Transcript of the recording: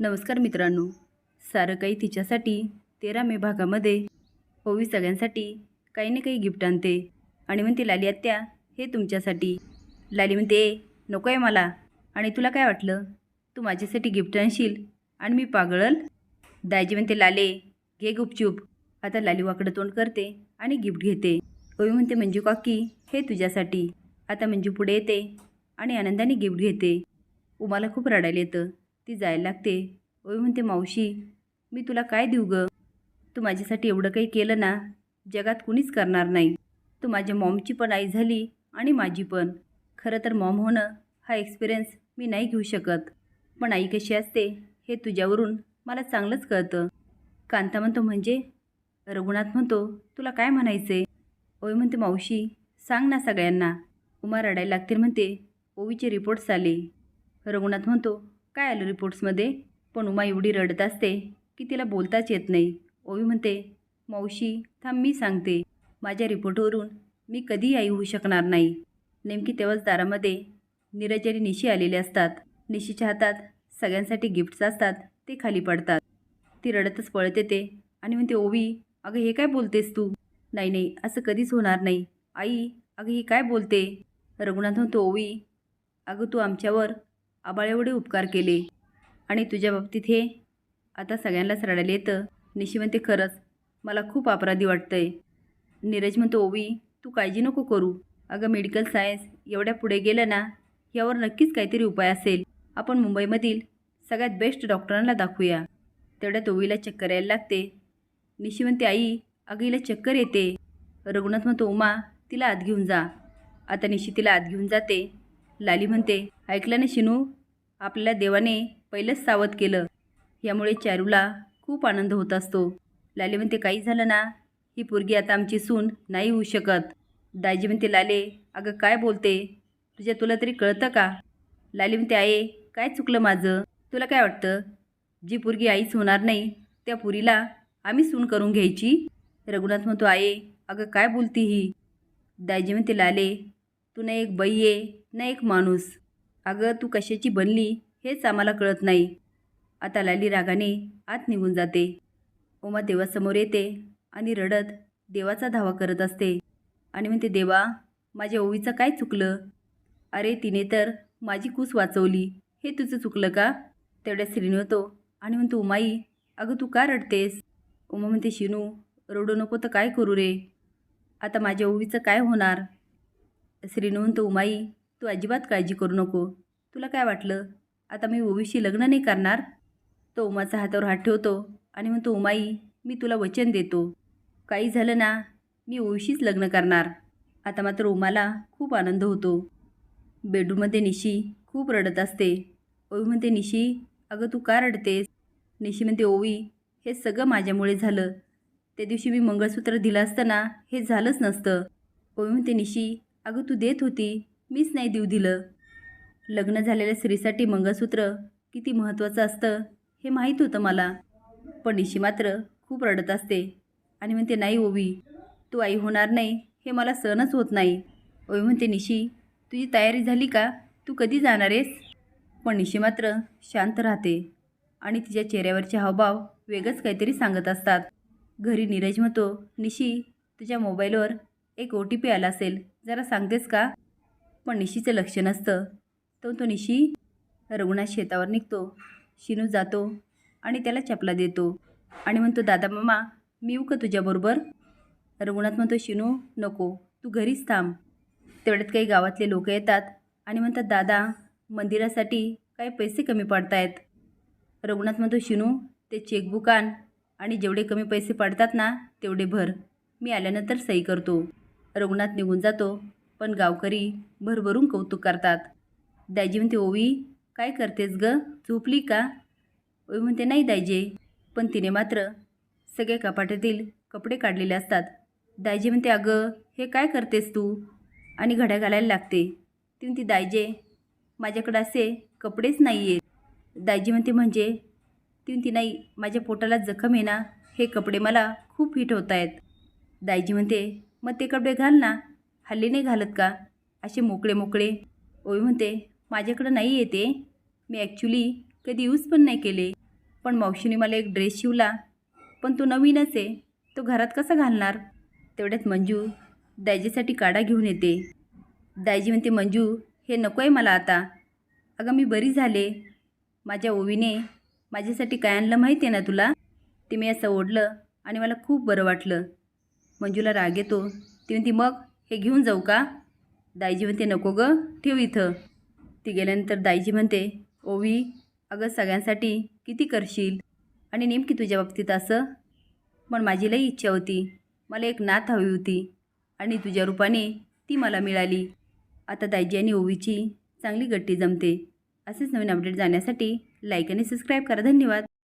नमस्कार मित्रांनो. सारं काही तिच्यासाठी तेरा मे भागामध्ये ओवी सगळ्यांसाठी काही ना काही गिफ्ट आणते. आणि म्हणते लाली आत्या हे तुमच्यासाठी. लाली म्हणते "ए, नको आहे मला. आणि तुला काय वाटलं? तू माझ्यासाठी गिफ्ट आणशील आणि मी पागळल? दाजी म्हणते लाले घे गुपचूप. आता लाली वाकडं तोंड करते आणि गिफ्ट घेते. ओवी म्हणते मंजू काकी हे तुझ्यासाठी. आता मंजू पुढे येते आणि आनंदाने गिफ्ट घेते. उमाला खूप रडायला येतं. ती जायला लागते. ओय म्हणते मावशी मी तुला काय देऊ ग? तू माझ्यासाठी एवढं काही केलं ना जगात कुणीच करणार नाही. तू माझ्या मॉमची पण आई झाली आणि माझी पण. खरं तर मॉम होणं हा एक्सपिरियन्स मी नाही घेऊ शकत. पण आई कशी असते हे तुझ्यावरून मला चांगलंच कळतं. कांता म्हणतो म्हणजे? रघुनाथ म्हणतो तुला काय म्हणायचे ओय म्हणते मावशी सांग ना सगळ्यांना. उमा रडायला लागतील म्हणते ओवीचे रिपोर्ट्स आले. रघुनाथ म्हणतो काय आलं रिपोर्ट्समध्ये? पण उमा एवढी रडत असते की तिला बोलताच येत नाही. ओवी म्हणते मावशी थांब मी सांगते. माझ्या रिपोर्टवरून मी कधीही आई होऊ शकणार नाही. नेमकी तेव्हाच दारामध्ये नीरज आणि निशी आलेले असतात. निशीच्या हातात सगळ्यांसाठी गिफ्ट्स असतात ते खाली पडतात. ती रडतच पळत येते आणि म्हणते ओवी अगं हे काय बोलतेस तू? नाही नाही असं कधीच होणार नाही. आई अगं ही काय बोलते? रघुनाथ म्हणतो ओवी अगं तू आमच्यावर आबाळ एवढे उपकार केले. आणि तुझ्या बाबतीत हे आता सगळ्यांनाच रडायला येतं. निशी म्हणते खरंच मला खूप अपराधी वाटतंय. नीरज म्हणतो ओवी तू काळजी नको करू. अगं मेडिकल सायन्स एवढ्या पुढे गेलं ना यावर नक्कीच काहीतरी उपाय असेल. आपण मुंबईमधील सगळ्यात बेस्ट डॉक्टरांना दाखवूया. तेवढ्यात ओवीला चक्कर यायला लागते. निशी म्हणते आई अगं हिला चक्कर येते. रघुनाथ म्हणतो उमा तिला आत घेऊन जा. आता निशी तिला आत घेऊन जाते. लाली म्हणते ऐकलं ना शिनू आपल्याला देवाने पहिलंच सावध केलं. यामुळे चारूला खूप आनंद होत असतो. लाले म्हणते काही झालं ना? ही पोरगी आता आमची सून नाही होऊ शकत. दाजी म्हणते लाले अगं काय बोलते? तुझ्या तुला तरी कळतं का? लाली म्हणते आहे काय चुकलं माझं? तुला काय वाटतं? जी पोरगी आईच होणार नाही त्या पुरीला आम्ही सून करून घ्यायची? रघुनाथ म्हणतो आहे अगं काय बोलती ही? दाजी म्हणते लाले तू ना एक बाई आहे ना एक माणूस. अगं तू कशाची बनली? हेच आम्हाला कळत नाही. आता लाली रागाने आत निघून जाते. उमा देवासमोर येते आणि रडत देवाचा धावा करत असते. आणि म्हणते देवा माझ्या ओवीचं काय चुकलं? अरे तिने तर माझी कूस वाचवली. हे तुझं चुकलं का? तेवढ्या श्रीनवतो होतो आणि म्हणतो उमाई अगं तू का रडतेस? उमा म्हणते शिनू रडू नको तर काय करू रे? आता माझ्या ओवीचं काय होणार? श्रीनू म्हणतो उमाई तू अजिबात काळजी करू नको. तुला काय वाटलं? आता मी ओवीशी लग्न नाही करणार? तो उमाचा हातावर हात ठेवतो आणि म्हणतो उमाई मी तुला वचन देतो. काही झालं ना मी ओवीशीच लग्न करणार. आता मात्र उमाला खूप आनंद होतो. बेडरूममध्ये निशी खूप रडत असते. ओवी म्हणते निशी अगं तू का रडतेस? निशी म्हणते ओवी हे सगळं माझ्यामुळे झालं. त्या दिवशी मी मंगळसूत्र दिलं असतं ना हे झालंच नसतं. ओवी म्हणते निशी अगं तू देत होती. मीच नाही देऊ दिलं. लग्न झालेल्या स्त्रीसाठी मंगळसूत्र किती महत्त्वाचं असतं हे माहीत होतं मला. पण निशी मात्र खूप रडत असते आणि म्हणते नाही ओवी तू आई होणार नाही हे मला सहनच होत नाही. ओवी म्हणते निशी तुझी तयारी झाली का? तू कधी जाणार आहेस? पण निशी मात्र शांत राहते आणि तिच्या चेहऱ्यावरचे हावभाव वेगळंच काहीतरी सांगत असतात. घरी नीरज म्हणतो निशी तुझ्या मोबाईलवर एक ओ टी पी आला असेल. जरा सांगतेस का? पण निशीचं लक्ष नसतं. तो तो निशी रघुनाथ शेतावर निघतो. शिनू जातो आणि त्याला चपला देतो आणि म्हणतो दादा मामा मी येऊ का तुझ्याबरोबर? रघुनाथ म्हणतो शिनू नको तू घरीच थांब. तेवढ्यात काही गावातले लोक येतात आणि म्हणतात दादा मंदिरासाठी काही पैसे कमी पडतायत. रघुनाथ म्हणतो शिनू ते चेकबुक आण आणि जेवढे कमी पैसे पडतात ना तेवढे भर. मी आल्यानंतर सही करतो. रघुनाथ निघून जातो पण गावकरी भरभरून कौतुक करतात. दाजी म्हणते ओवी काय करतेस ग? झोपली का? ओवी म्हणते नाही दायजे पण तिने मात्र सगळ्या कपाटातील कपडे काढलेले असतात. दायजी म्हणते अगं हे काय करतेस तू? आणि घड्या घालायला लागते. ती म्हणते दायजे माझ्याकडे असे कपडेच नाही आहेत दायजी म्हणते म्हणजे? ती म्हणते नाही माझ्या पोटाला जखम आहे ना हे कपडे मला खूप हिट होत आहेत. दायजी म्हणते मग ते कपडे घाल ना. हल्ली नाही घालत का? असे मोकळे मोकळे. ओवी म्हणते माझ्याकडं नाही येते. मी ॲक्च्युली कधी यूज पण नाही केले. पण मावशीने मला एक ड्रेस शिवला. पण तो नवीनच आहे. तो घरात कसा घालणार? तेवढ्यात मंजू दायजीसाठी काढा घेऊन येते. दायजी म्हणते मंजू हे नको आहे मला आता. अगं मी बरी झाले. माझ्या ओवीने माझ्यासाठी काय आणलं माहिती आहे ना तुला? ते मी असं ओढलं आणि मला खूप बरं वाटलं. मंजूला राग येतो. ती म्हणते मग हे घेऊन जाऊ का? दाईजी म्हणते नको गं ठेव इथं. ती गेल्यानंतर दाईजी म्हणते ओवी अगं सगळ्यांसाठी किती करशील? आणि नेमकी तुझ्या बाबतीत असं? पण माझी लई इच्छा होती. मला एक नात हवी होती. आणि तुझ्या रूपाने ती मला मिळाली. आता दाईजी आणि ओवीची चांगली गट्टी जमते. असेच नवीन अपडेट जाण्यासाठी लाईक आणि सबस्क्राईब करा. धन्यवाद.